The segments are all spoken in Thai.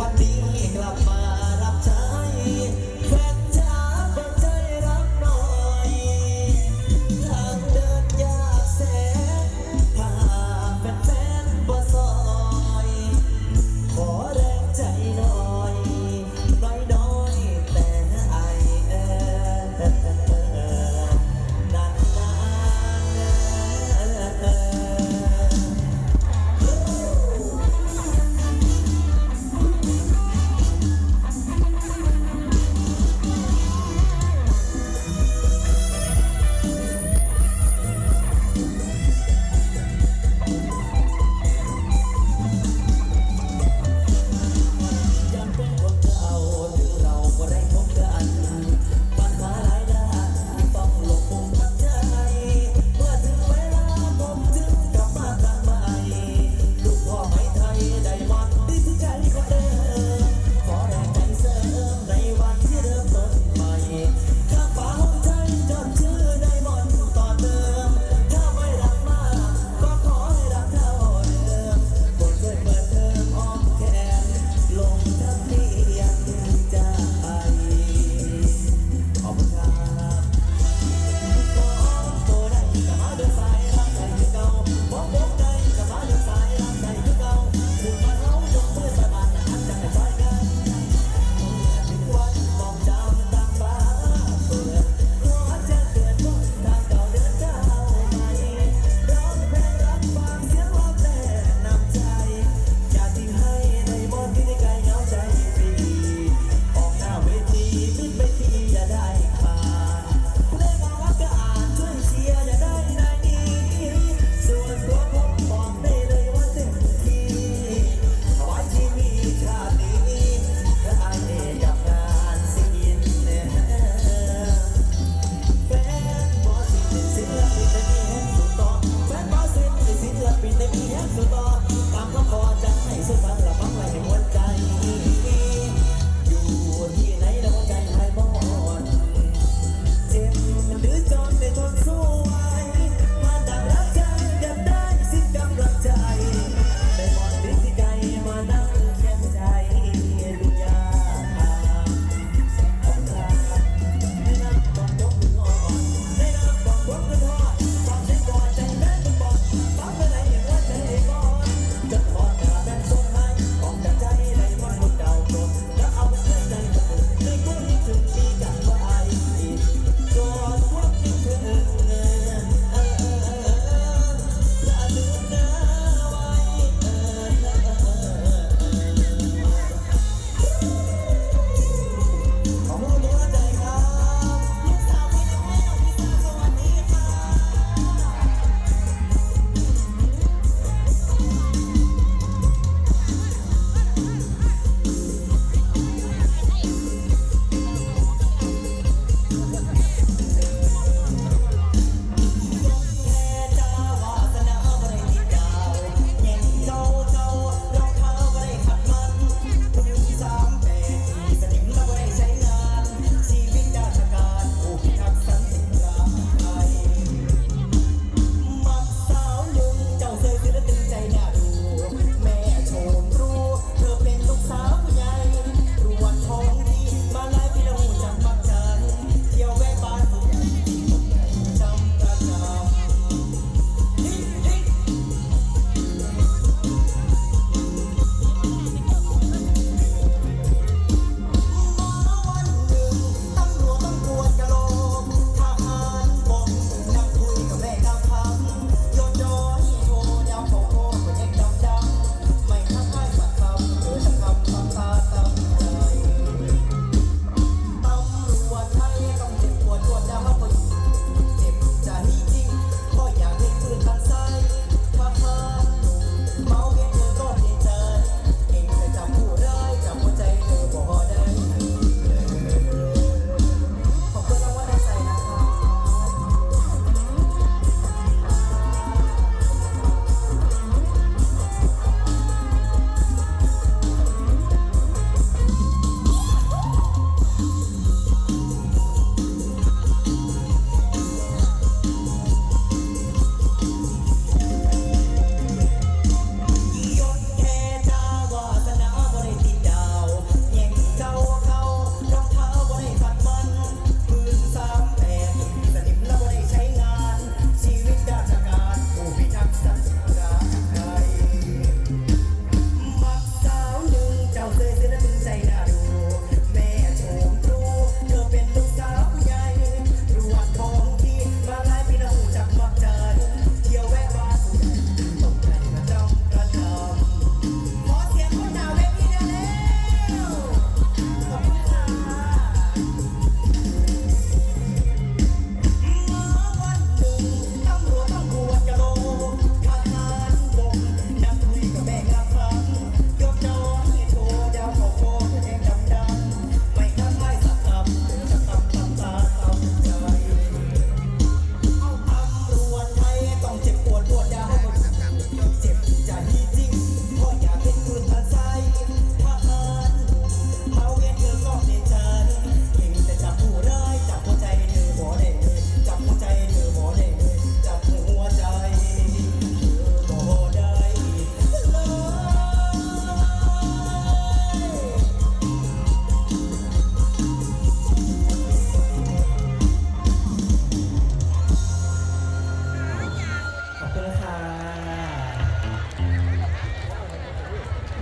วันนี้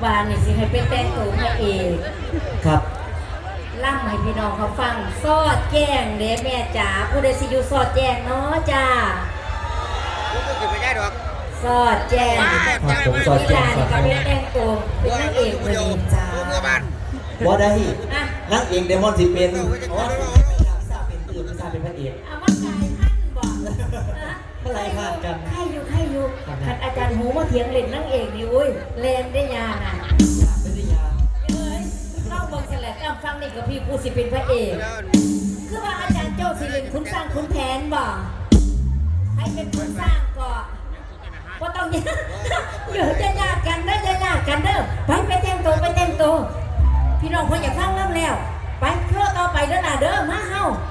แต่งตัวพระเอกครับล่ำให้พี่น้องเขาฟังซอดแจ้งเด้แม่จ๋าผู้ใดสิอยู่ซอดแจ้งเนาะจ้าผมก็คือไม่ได้หรอกซอดแจ้งครับผมซอยนี่แจ้ลางนี่ก็เป็นแต่งตัวเป็นนางเอกเลยจ้าเมื่อบ้านว่าได้อะนักเอกเดมอนสิเป็นอ๋อทราบเป็นตื่นทราบเป็นพระเอก เอามากายท่านบอก ฮะเมื่อไหร่พลาดกัน ใครอยู่ใครอยู่ครับคันอาจารย์หูมาเถียงเล่นนางเอกนี่อุ้ยเล่นได้ยาน่ะไม่ได้ยาเอ้ยเล่าเบิ่งเสร็จแล้วจำฟังนี่กับพี่ผู้สิเป็นพระเอก คือว่าอาจารย์เจ้าสิเล่นคุณสร้างคุณแผนบ่ให้เป็นคุณสร้างก่อนว่าต้องอย่าเดี๋ยวจะยากกันเด้อจะยากกันเด้อไปไปแต่งตัวไปแต่งตัวพี่น้องคนอยากฟังเริ่มแล้ว ไปเพื่อต่อไปเด้อล่ะเด้อมาเฮา